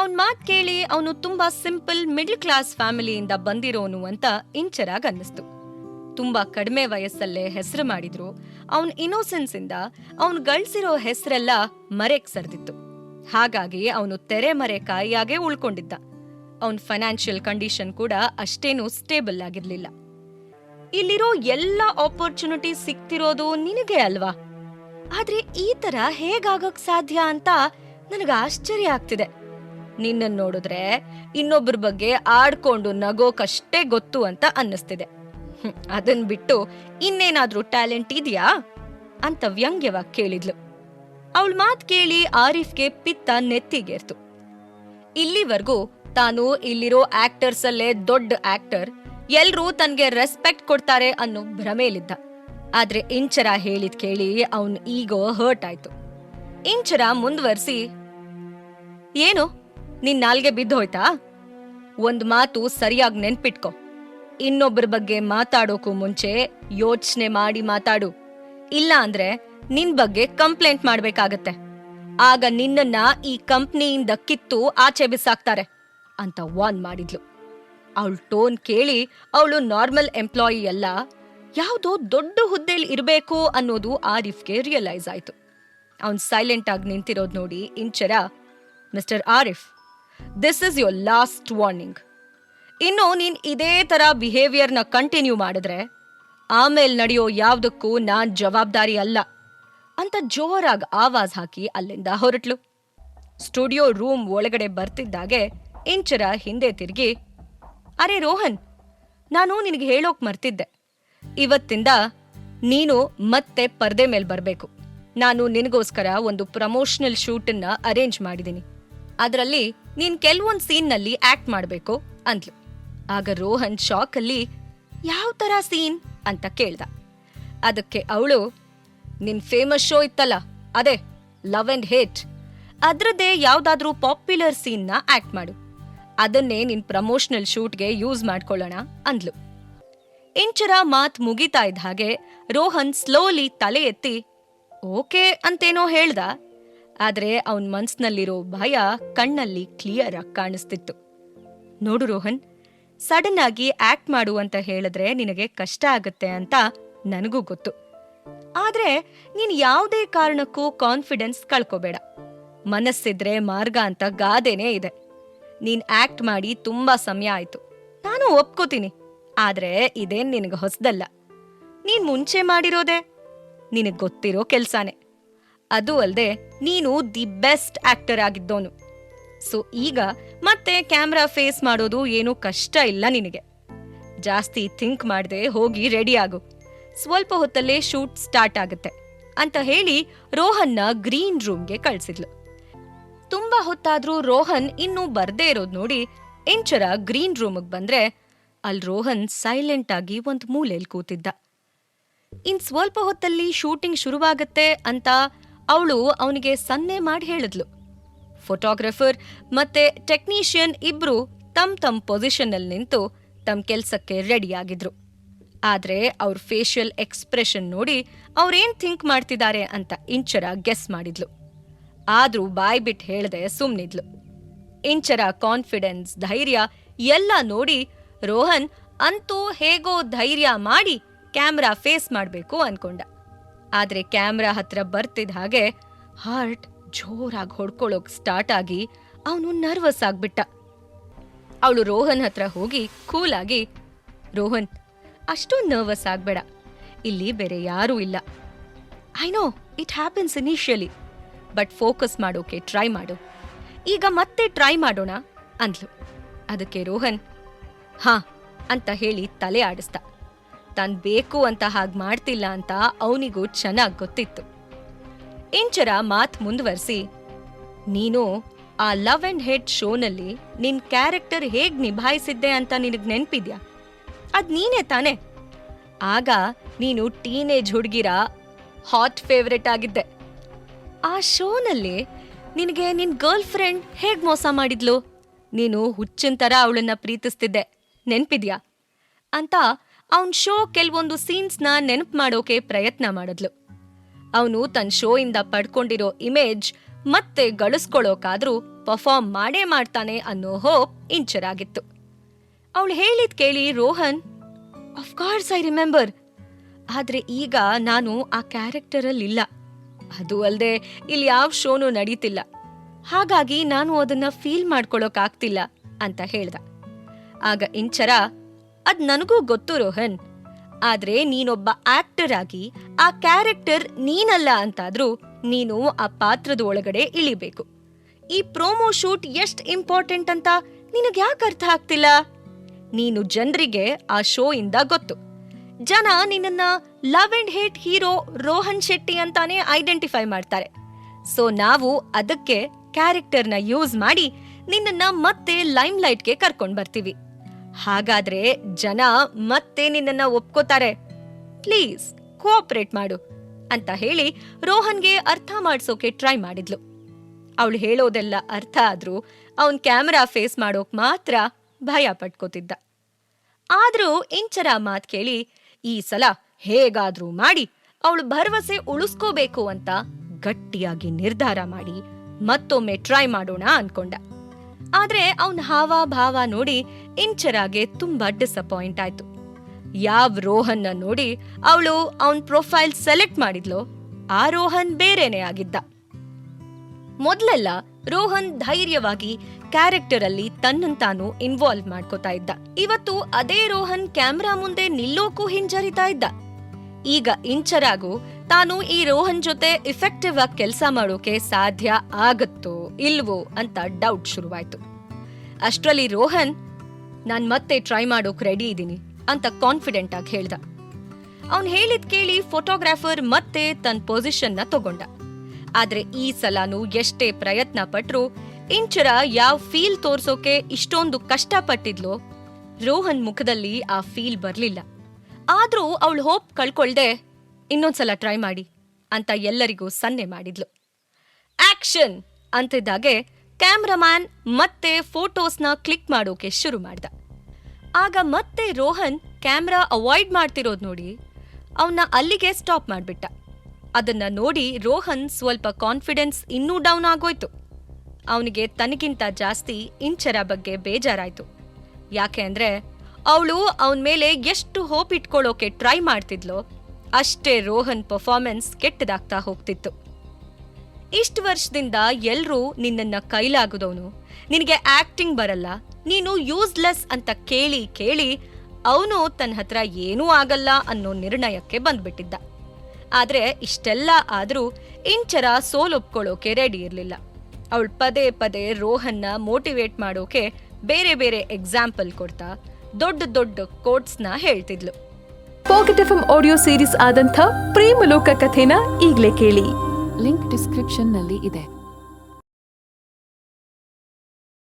ಅವನ್ ಮಾತ್ ಕೇಳಿ ಅವನು ತುಂಬಾ ಸಿಂಪಲ್ ಮಿಡ್ಲ್ ಕ್ಲಾಸ್ ಫ್ಯಾಮಿಲಿಯಿಂದ ಬಂದಿರೋನು ಅಂತ ಇಂಚರಾಗ್ ಅನ್ನಿಸ್ತು. ತುಂಬಾ ಕಡಿಮೆ ವಯಸ್ಸಲ್ಲೇ ಹೆಸರು ಮಾಡಿದ್ರು. ಅವನ್ ಇನ್ನೋಸೆನ್ಸ್ ಇಂದ ಅವನ್ ಗಳಿಸಿರೋ ಹೆಸರೆಲ್ಲ ಮರೆಕ್ ಸರ್ದಿತ್ತು. ಹಾಗಾಗಿ ಅವನು ತೆರೆ ಮರೆ ಕಾಯಿಯಾಗೆ ಉಳ್ಕೊಂಡಿದ್ದ. ಅವನ್ ಫೈನಾನ್ಷಿಯಲ್ ಕಂಡೀಷನ್ ಕೂಡ ಅಷ್ಟೇನು ಸ್ಟೇಬಲ್ ಆಗಿರ್ಲಿಲ್ಲ. ಇಲ್ಲಿರೋ ಎಲ್ಲ ಆಪರ್ಚುನಿಟಿ ಸಿಕ್ತಿರೋದು ನಿನಗೆ ಅಲ್ವಾ? ಆದ್ರೆ ಈ ತರ ಹೇಗಾಗಕ್ ಸಾಧ್ಯ ಅಂತ ನನಗೆ ಆಶ್ಚರ್ಯ ಆಗ್ತಿದೆ. ನಿನ್ನನ್ ನೋಡಿದ್ರೆ ಇನ್ನೊಬ್ಬರ ಬಗ್ಗೆ ಆಡ್ಕೊಂಡು ನಗೋಕಷ್ಟೇ ಗೊತ್ತು ಅಂತ ಅನ್ನಿಸ್ತಿದೆ. ಅದನ್ ಬಿಟ್ಟು ಇನ್ನೇನಾದ್ರೂ ಟ್ಯಾಲೆಂಟ್ ಇದೆಯಾ? ಅಂತ ವ್ಯಂಗ್ಯವಾಗಿ ಕೇಳಿದ್ಲು. ಅವಳ ಮಾತ್ ಕೇಳಿ ಆರಿಫ್ಗೆ ಪಿತ್ತ ನೆತ್ತಿಗೇರ್ತು. ಇಲ್ಲಿವರೆಗೂ ತಾನು ಇಲ್ಲಿರೋ ಆಕ್ಟರ್ಸ್ ಅಲ್ಲೇ ದೊಡ್ಡ ಆಕ್ಟರ್, ಎಲ್ರೂ ತನ್ಗೆ ರೆಸ್ಪೆಕ್ಟ್ ಕೊಡ್ತಾರೆ ಅನ್ನೋ ಭ್ರಮೇಲಿದ್ದ. ಆದ್ರೆ ಇಂಚರ ಹೇಳಿದ್ ಕೇಳಿ ಅವನ್ ಈಗೋ ಹರ್ಟ್ ಆಯ್ತು. ಇಂಚರ ಮುಂದುವರ್ಸಿ, ಏನು? ನಿನ್ ನಾಲ್ಗೆ ಬಿದ್ದೋಯ್ತಾ ಒಂದ್ ಮಾತು ಸರಿಯಾಗಿ ನೆನ್ಪಿಟ್ಕೊ. ಇನ್ನೊಬ್ಬರ ಬಗ್ಗೆ ಮಾತಾಡೋಕು ಮುಂಚೆ ಯೋಚನೆ ಮಾಡಿ ಮಾತಾಡು. ಇಲ್ಲ ಅಂದ್ರೆ ನಿನ್ ಬಗ್ಗೆ ಕಂಪ್ಲೇಂಟ್ ಮಾಡ್ಬೇಕಾಗತ್ತೆ. ಆಗ ನಿನ್ನನ್ನ ಈ ಕಂಪ್ನಿಯಿಂದ ಕಿತ್ತು ಆಚೆ ಬಿಸಾಕ್ತಾರೆ ಅಂತ ವಾನ್ ಮಾಡಿದ್ಲು. ಅವಳ ಟೋನ್ ಕೇಳಿ ಅವಳು ನಾರ್ಮಲ್ ಎಂಪ್ಲಾಯಿ ಅಲ್ಲ, ಯಾವುದೋ ದೊಡ್ಡ ಹುದ್ದೆಲಿ ಇರಬೇಕು ಅನ್ನೋದು ಆರಿಫ್ಗೆ ರಿಯಲೈಸ್ ಆಯ್ತು. ಅವನ್ ಸೈಲೆಂಟ್ ಆಗಿ ನಿಂತಿರೋದ್ ನೋಡಿ Inchara, mister Arif this is your last warning ಇನ್ನು ನೀನ್ ಇದೇ ತರ ಬಿಹೇವಿಯರ್ನ ಕಂಟಿನ್ಯೂ ಮಾಡಿದ್ರೆ, ಆಮೇಲೆ ನಡೆಯೋ ಯಾವ್ದಕ್ಕೂ ನಾನ್ ಜವಾಬ್ದಾರಿ ಅಲ್ಲ ಅಂತ ಜೋರಾಗಿ ಆವಾಜ್ ಹಾಕಿ ಅಲ್ಲಿಂದ ಹೊರಟ್ಲು. ಸ್ಟುಡಿಯೋ ರೂಮ್ ಒಳಗಡೆ ಬರ್ತಿದ್ದಾಗೆ ಇಂಚರ ಹಿಂದೆ ತಿರುಗಿ, ಅರೆ ರೋಹನ್, ನಾನು ನಿನಗೆ ಹೇಳೋಕ್ ಮರ್ತಿದ್ದೆ. ಇವತ್ತಿಂದ ನೀನು ಮತ್ತೆ ಪರ್ದೆ ಮೇಲೆ ಬರಬೇಕು. ನಾನು ನಿನಗೋಸ್ಕರ ಒಂದು ಪ್ರಮೋಷನಲ್ ಶೂಟನ್ನ ಅರೇಂಜ್ ಮಾಡಿದ್ದೀನಿ ಅದರಲ್ಲಿ ನೀನ್ ಕೆಲ್ವೊಂದ್ ಸೀನ್ನಲ್ಲಿ ಆಕ್ಟ್ ಮಾಡ್ಬೇಕು ಅಂದ್ಲು. ಆಗ ರೋಹನ್ ಶಾಕಲ್ಲಿ, ಯಾವ ತರ ಸೀನ್? ಅಂತ ಕೇಳ್ದ. ಅದಕ್ಕೆ ಅವಳು, ನಿನ್ ಫೇಮಸ್ ಶೋ ಇತ್ತಲ್ಲ, ಅದೇ, ಲವ್ ಅಂಡ್ ಹೇಟ್. ಅದ್ರದ್ದೇ ಯಾವ್ದಾದ್ರೂ ಪಾಪ್ಯುಲರ್ ಸೀನ್ನ ಆಕ್ಟ್ ಮಾಡು. ಅದನ್ನೇ ನಿನ್ ಪ್ರಮೋಷನಲ್ ಶೂಟ್ಗೆ ಯೂಸ್ ಮಾಡ್ಕೊಳ್ಳೋಣ, ಅಂದ್ಲು. ಇಂಚರ ಮಾತ್ ಮುಗಿತಾ ಇದ್ದ ಹಾಗೆ ರೋಹನ್ ಸ್ಲೋಲಿ ತಲೆ ಎತ್ತಿ, ಓಕೆ ಅಂತೇನೋ ಹೇಳ್ದ. ಆದ್ರೆ ಅವನ್ ಮನ್ಸ್ನಲ್ಲಿರೋ ಭಯ ಕಣ್ಣಲ್ಲಿ ಕ್ಲಿಯರ್ ಆಗಿ ಕಾಣಿಸ್ತಿತ್ತು. ನೋಡು ರೋಹನ್ ಸಡನ್ ಆಗಿ ಆಕ್ಟ್ ಮಾಡು ಅಂತ ಹೇಳಿದ್ರೆ ನಿನಗೆ ಕಷ್ಟ ಆಗುತ್ತೆ ಅಂತ ನನಗೂ ಗೊತ್ತು. ಆದ್ರೆ ನೀನ್ ಯಾವುದೇ ಕಾರಣಕ್ಕೂ ಕಾನ್ಫಿಡೆನ್ಸ್ ಕಳ್ಕೋಬೇಡ. ಮನಸ್ಸಿದ್ರೆ ಮಾರ್ಗ ಅಂತ ಗಾದೆನೇ ಇದೆ. ನೀನ್ ಆಕ್ಟ್ ಮಾಡಿ ತುಂಬಾ ಸಮಯ ಆಯ್ತು. ನಾನು ಒಪ್ಕೋತೀನಿ, ಆದ್ರೆ ಇದೇನ್ ನಿನಗೆ ಹೊಸದಲ್ಲ. ನೀನ್ ಮುಂಚೆ ಮಾಡಿರೋದೆ ನಿನಗೆ ಗೊತ್ತಿರೋ ಕೆಲ್ಸಾನೆ. ಅದು ಅಲ್ಲದೆ ನೀನು ದಿ ಬೆಸ್ಟ್ ಆಕ್ಟರ್ ಆಗಿದ್ದೋನು. ಸೊ ಈಗ ಮತ್ತೆ ಕ್ಯಾಮ್ರಾ ಫೇಸ್ ಮಾಡೋದು ಏನೂ ಕಷ್ಟ ಇಲ್ಲ ನಿನಗೆ. ಜಾಸ್ತಿ ಥಿಂಕ್ ಮಾಡದೆ ಹೋಗಿ ರೆಡಿ ಆಗು. ಸ್ವಲ್ಪ ಹೊತ್ತಲ್ಲೇ ಶೂಟ್ ಸ್ಟಾರ್ಟ್ ಆಗುತ್ತೆ. ಅಂತ ಹೇಳಿ ರೋಹನ್ನ ಗ್ರೀನ್ ರೂಮ್ಗೆ ಕಳ್ಸಿದ್ಲು. ತುಂಬಾ ಹೊತ್ತಾದ್ರೂ ರೋಹನ್ ಇನ್ನೂ ಬರ್ದೇ ಇರೋದು ನೋಡಿ ಇಂಚರ ಗ್ರೀನ್ ರೂಮಗ್ ಬಂದ್ರೆ ಅಲ್ ರೋಹನ್ ಸೈಲೆಂಟ್ ಆಗಿ ಒಂದ್ ಮೂಲೆಯಲ್ಲಿ ಕೂತಿದ್ದ. ಇನ್ ಸ್ವಲ್ಪ ಹೊತ್ತಲ್ಲಿ ಶೂಟಿಂಗ್ ಶುರುವಾಗತ್ತೆ ಅಂತ ಅವಳು ಅವನಿಗೆ ಸನ್ನೆ ಮಾಡಿ ಹೇಳಿದ್ಲು. ಫೋಟೋಗ್ರಾಫರ್ ಮತ್ತೆ ಟೆಕ್ನಿಷಿಯನ್ ಇಬ್ರು ತಮ್ ತಮ್ ಪೊಸಿಷನ್ ಅಲ್ಲಿ ನಿಂತು ತಮ್ಮ ಕೆಲ್ಸಕ್ಕೆ ರೆಡಿ ಆಗಿದ್ರು. ಆದ್ರೆ ಅವ್ರ ಫೇಶಿಯಲ್ ಎಕ್ಸ್ಪ್ರೆಷನ್ ನೋಡಿ ಅವ್ರೇನ್ ಥಿಂಕ್ ಮಾಡ್ತಿದ್ದಾರೆ ಅಂತ ಇಂಚರ ಗೆಸ್ ಮಾಡಿದ್ಲು. ಆದ್ರೂ ಬಾಯ್ ಬಿಟ್ ಹೇಳದೆ ಸುಮ್ನಿದ್ಲು. ಇಂಚರ ಕಾನ್ಫಿಡೆನ್ಸ್ ಧೈರ್ಯ ಎಲ್ಲ ನೋಡಿ ರೋಹನ್ ಅಂತೂ ಹೇಗೋ ಧೈರ್ಯ ಮಾಡಿ ಕ್ಯಾಮ್ರಾ ಫೇಸ್ ಮಾಡ್ಬೇಕು ಅನ್ಕೊಂಡ. ಆದ್ರೆ ಕ್ಯಾಮ್ರಾ ಹತ್ರ ಬರ್ತಿದ್ದ ಹಾಗೆ ಹಾರ್ಟ್ ಜೋರಾಗಿ ಹೊಡ್ಕೊಳ್ಳೋಕ್ ಸ್ಟಾರ್ಟ್ ಆಗಿ ಅವನು ನರ್ವಸ್ ಆಗ್ಬಿಟ್ಟ. ಅವಳು ರೋಹನ್ ಹತ್ರ ಹೋಗಿ ಕೂಲಾಗಿ ರೋಹನ್ ಅಷ್ಟು ನರ್ವಸ್ ಆಗ್ಬೇಡ. ಇಲ್ಲಿ ಬೇರೆ ಯಾರೂ ಇಲ್ಲ. I know it happens initially but focus ಮಾಡೋಕೆ ಟ್ರೈ ಮಾಡು. ಈಗ ಮತ್ತೆ ಟ್ರೈ ಮಾಡೋಣ, ಅಂದ್ಲು. ಅದಕ್ಕೆ ರೋಹನ್, ಹಾ, ಅಂತ ಹೇಳಿ ತಲೆ ಆಡಿಸ್ದ. ತಾನ್ ಬೇಕು ಅಂತ ಹಾಗೆ ಮಾಡ್ತಿಲ್ಲ ಅಂತ ಅವನಿಗೂ ಚೆನ್ನಾಗಿ ಗೊತ್ತಿತ್ತು. ಇಂಚರ ಮಾತ್ ಮುಂದುವರಿಸಿ, ನೀನು ಆ ಲವ್ ಅಂಡ್ ಹೇಟ್ ಶೋನಲ್ಲಿ ನಿನ್ ಕ್ಯಾರೆಕ್ಟರ್ ಹೇಗ್ ನಿಭಾಯಿಸಿದ್ದೆ ಅಂತ ನಿನಗ್ ನೆನ್ಪಿದ್ಯಾ? ಅದ್ ನೀನೇ ತಾನೆ? ಆಗ ನೀನು ಟೀನೇಜ್ ಹುಡುಗಿರ ಹಾಟ್ ಫೇವ್ರೆಟ್ ಆಗಿದ್ದೆ. ಆ ಶೋನಲ್ಲಿ ನಿನಗೆ ನಿನ್ ಗರ್ಲ್ ಫ್ರೆಂಡ್ ಹೇಗ್ ಮೋಸ ಮಾಡಿದ್ಲು? ನೀನು ಹುಚ್ಚಿನ ಥರ ಅವಳನ್ನ ಪ್ರೀತಿಸ್ತಿದ್ದೆ. ನೆನ್ಪಿದ್ಯಾ? ಅಂತ ಅವನ್ ಶೋ ಕೆಲವೊಂದು ಸೀನ್ಸ್ನ ನೆನಪು ಮಾಡೋಕೆ ಪ್ರಯತ್ನ ಮಾಡಿದ್ಲು. ಅವನು ತನ್ನ ಶೋ ಇಂದ ಪಡ್ಕೊಂಡಿರೋ ಇಮೇಜ್ ಮತ್ತೆ ಗಳಿಸ್ಕೊಳ್ಳೋಕಾದ್ರೂ ಪರ್ಫಾರ್ಮ್ ಮಾಡೇ ಮಾಡ್ತಾನೆ ಅನ್ನೋ ಹೋಪ್ ಇಂಚರಾಗಿತ್ತು. ಅವಳು ಹೇಳಿದ್ ಕೇಳಿ ರೋಹನ್ ಅಫ್ಕೋರ್ಸ್ ಐ ರಿಮೆಂಬರ್ ಆದ್ರೆ ಈಗ ನಾನು ಆ ಕ್ಯಾರೆಕ್ಟರಲ್ಲಿ ಇಲ್ಲ ಅದು ಅಲ್ಲದೆ ಇಲ್ಲಿ ಯಾವ ಶೋನು ನಡೀತಿಲ್ಲ. ಹಾಗಾಗಿ ನಾನು ಅದನ್ನ ಫೀಲ್ ಮಾಡ್ಕೊಳ್ಳೋಕಾಗ್ತಿಲ್ಲ ಅಂತ ಹೇಳ್ದ. ಆಗ ಇಂಚರ ಅದ್ ನನಗೂ ಗೊತ್ತು ರೋಹನ್. ಆದ್ರೆ ನೀನೊಬ್ಬ ಆಕ್ಟರ್ ಆಗಿ ಆ ಕ್ಯಾರೆಕ್ಟರ್ ನೀನಲ್ಲ ಅಂತಾದ್ರೂ ನೀನು ಆ ಪಾತ್ರದ ಒಳಗಡೆ ಇಳಿಬೇಕು. ಈ ಪ್ರೋಮೋ ಶೂಟ್ ಎಷ್ಟ್ ಇಂಪಾರ್ಟೆಂಟ್ ಅಂತ ನಿನಗೆ ಯಾಕೆ ಅರ್ಥ ಆಗ್ತಿಲ್ಲ? ನೀನು ಜನರಿಗೆ ಆ ಶೋ ಇಂದ ಗೊತ್ತು. ಜನ ನಿನ್ನನ್ನ love and hate hero Rohan Shetty ಅಂತಾನೆ ಐಡೆಂಟಿಫೈ ಮಾಡ್ತಾರೆ. ಸೊ ನಾವು ಅದಕ್ಕೆ ಕ್ಯಾರೆಕ್ಟರ್ನ ಯೂಸ್ ಮಾಡಿ ನಿನ್ನನ್ನ ಮತ್ತೆ ಲೈಮ್ ಲೈಟ್ಗೆ ಕರ್ಕೊಂಡು ಬರ್ತೀವಿ. ಹಾಗಾದ್ರೆ ಜನ ಮತ್ತೆ ನಿನ್ನನ್ನ ಒಪ್ಕೋತಾರೆ. ಪ್ಲೀಸ್ ಕೋಆಪರೇಟ್ ಮಾಡು ಅಂತ ಹೇಳಿ ರೋಹನ್ಗೆ ಅರ್ಥ ಮಾಡಿಸೋಕೆ ಟ್ರೈ ಮಾಡಿದ್ಲು. ಅವಳು ಹೇಳೋದೆಲ್ಲ ಅರ್ಥ ಆದ್ರೂ ಅವನ್ ಕ್ಯಾಮೆರಾ ಫೇಸ್ ಮಾಡೋಕ್ ಮಾತ್ರ ಭಯ ಪಟ್ಕೋತಿದ್ದ. ಆದ್ರೂ ಇಂಚರ ಮಾತ್ ಕೇಳಿ, ಈ ಸಲ ಹೇಗಾದ್ರೂ ಮಾಡಿ, ಅವಳು ಭರವಸೆ ಉಳಿಸ್ಕೋಬೇಕು ಅಂತ ಗಟ್ಟಿಯಾಗಿ ನಿರ್ಧಾರ ಮಾಡಿ ಮತ್ತೊಮ್ಮೆ ಟ್ರೈ ಮಾಡೋಣ ಅನ್ಕೊಂಡ. ಆದ್ರೆ ಅವನ್ ಹಾವ ಭಾವ ನೋಡಿ ಇಂಚರಾಗೆ ತುಂಬಾ ಡಿಸಪಾಯಿಂಟ್ ಆಯ್ತು. ಯಾವ ರೋಹನ್ನ ನೋಡಿ ಅವಳು ಅವನ್ ಪ್ರೊಫೈಲ್ ಸೆಲೆಕ್ಟ್ ಮಾಡಿದ್ಲೋ, ಆ ರೋಹನ್ ಬೇರೆನೆ ಆಗಿದ್ದ. ಮೊದ್ಲೆಲ್ಲ ರೋಹನ್ ಧೈರ್ಯವಾಗಿ ಕ್ಯಾರೆಕ್ಟರ್ ಅಲ್ಲಿ ತನ್ನಂತಾನು ಇನ್ವಾಲ್ವ್ ಮಾಡ್ಕೋತಾ ಇದ್ದ. ಇವತ್ತು ಅದೇ ರೋಹನ್ ಕ್ಯಾಮ್ರಾ ಮುಂದೆ ನಿಲ್ಲೋಕು ಹಿಂಜರಿತಾ ಇದ್ದ. ಈಗ ಇಂಚರಾಗು, ತಾನು ಈ ರೋಹನ್ ಜೊತೆ ಇಫೆಕ್ಟಿವ್ ಆಗಿ ಕೆಲಸ ಮಾಡೋಕೆ ಸಾಧ್ಯ ಆಗತ್ತೋ ಇಲ್ವೋ ಅಂತ ಡೌಟ್ ಶುರುವಾಯ್ತು. ಅಷ್ಟರಲ್ಲಿ ರೋಹನ್, ನಾನು ಮತ್ತೆ ಟ್ರೈ ಮಾಡೋಕೆ ರೆಡಿ ಇದ್ದೀನಿ ಅಂತ ಕಾನ್ಫಿಡೆಂಟ್ ಆಗಿ ಹೇಳ್ದ. ಅವನ್ ಹೇಳಿದ್ ಕೇಳಿ ಫೋಟೋಗ್ರಾಫರ್ ಮತ್ತೆ ತನ್ನ ಪೊಸಿಷನ್ನ ತಗೊಂಡ. ಆದ್ರೆ ಈ ಸಲನೂ ಎಷ್ಟೇ ಪ್ರಯತ್ನ ಪಟ್ರು ಇಂಚರ ಯಾವ ಫೀಲ್ ತೋರ್ಸೋಕೆ ಇಷ್ಟೊಂದು ಕಷ್ಟಪಟ್ಟಿದ್ಲೋ, ರೋಹನ್ ಮುಖದಲ್ಲಿ ಆ ಫೀಲ್ ಬರ್ಲಿಲ್ಲ. ಆದ್ರೂ ಅವಳು ಹೋಪ್ ಕಳ್ಕೊಳ್ದೆ ಇನ್ನೊಂದ್ಸಲ ಟ್ರೈ ಮಾಡಿ ಅಂತ ಎಲ್ಲರಿಗೂ ಸನ್ನೆ ಮಾಡಿದ್ಲು. ಆಕ್ಷನ್ ಅಂತಿದ್ದಾಗೆ ಕ್ಯಾಮ್ರಾಮ್ಯಾನ್ ಮತ್ತೆ ಫೋಟೋಸ್ನ ಕ್ಲಿಕ್ ಮಾಡೋಕೆ ಶುರು ಮಾಡ್ದ. ಆಗ ಮತ್ತೆ ರೋಹನ್ ಕ್ಯಾಮ್ರಾ ಅವಾಯ್ಡ್ ಮಾಡ್ತಿರೋದು ನೋಡಿ ಅವನ್ನ ಅಲ್ಲಿಗೆ ಸ್ಟಾಪ್ ಮಾಡಿಬಿಟ್ಟ. ಅದನ್ನ ನೋಡಿ ರೋಹನ್ ಸ್ವಲ್ಪ ಕಾನ್ಫಿಡೆನ್ಸ್ ಇನ್ನೂ ಡೌನ್ ಆಗೋಯ್ತು. ಅವನಿಗೆ ತನಗಿಂತ ಜಾಸ್ತಿ ಇಂಚರ ಬಗ್ಗೆ ಬೇಜಾರಾಯ್ತು. ಯಾಕೆ ಅಂದ್ರೆ ಅವಳು ಅವನ ಮೇಲೆ ಎಷ್ಟು ಹೋಪ್ ಇಟ್ಕೊಳ್ಳೋಕೆ ಟ್ರೈ ಮಾಡ್ತಿದ್ಲೋ, ಅಷ್ಟೇ ರೋಹನ್ ಪರ್ಫಾರ್ಮೆನ್ಸ್ ಕೆಟ್ಟದಾಗ್ತಾ ಹೋಗ್ತಿತ್ತು. ಇಷ್ಟು ವರ್ಷದಿಂದ ಎಲ್ಲರೂ ನಿನ್ನನ್ನು ಕೈಲಾಗದವನು, ನಿನಗೆ ಆಕ್ಟಿಂಗ್ ಬರಲ್ಲ, ನೀನು ಯೂಸ್ಲೆಸ್ ಅಂತ ಕೇಳಿ ಕೇಳಿ ಅವನು ತನ್ನ ಹತ್ರ ಏನೂ ಆಗಲ್ಲ ಅನ್ನೋ ನಿರ್ಣಯಕ್ಕೆ ಬಂದ್ಬಿಟ್ಟಿದ್ದ. ಆದರೆ ಇಷ್ಟೆಲ್ಲ ಆದರೂ ಇಂಚರ ಸೋಲೊಪ್ಕೊಳ್ಳೋಕೆ ರೆಡಿ ಇರಲಿಲ್ಲ. ಅವಳು ಪದೇ ಪದೇ ರೋಹನ್ನ ಮೋಟಿವೇಟ್ ಮಾಡೋಕೆ ಬೇರೆ ಬೇರೆ ಎಕ್ಸಾಂಪಲ್ ಕೊಡ್ತಾ ದೊಡ್ಡ ದೊಡ್ಡ ಕೋಟ್ಸ್ನ ಹೇಳ್ತಿದ್ಲು. ಪಾಕೆಟ್ ಎಫ್ ಆಡಿಯೋ ಸೀರೀಸ್ ಆದಂಥ ಪ್ರೇಮಲೋಕ ಕಥೆನ ಈಗಲೇ ಕೇಳಿ. ಲಿಂಕ್ ಡಿಸ್ಕ್ರಿಪ್ಷನ್ನಲ್ಲಿ ಇದೆ.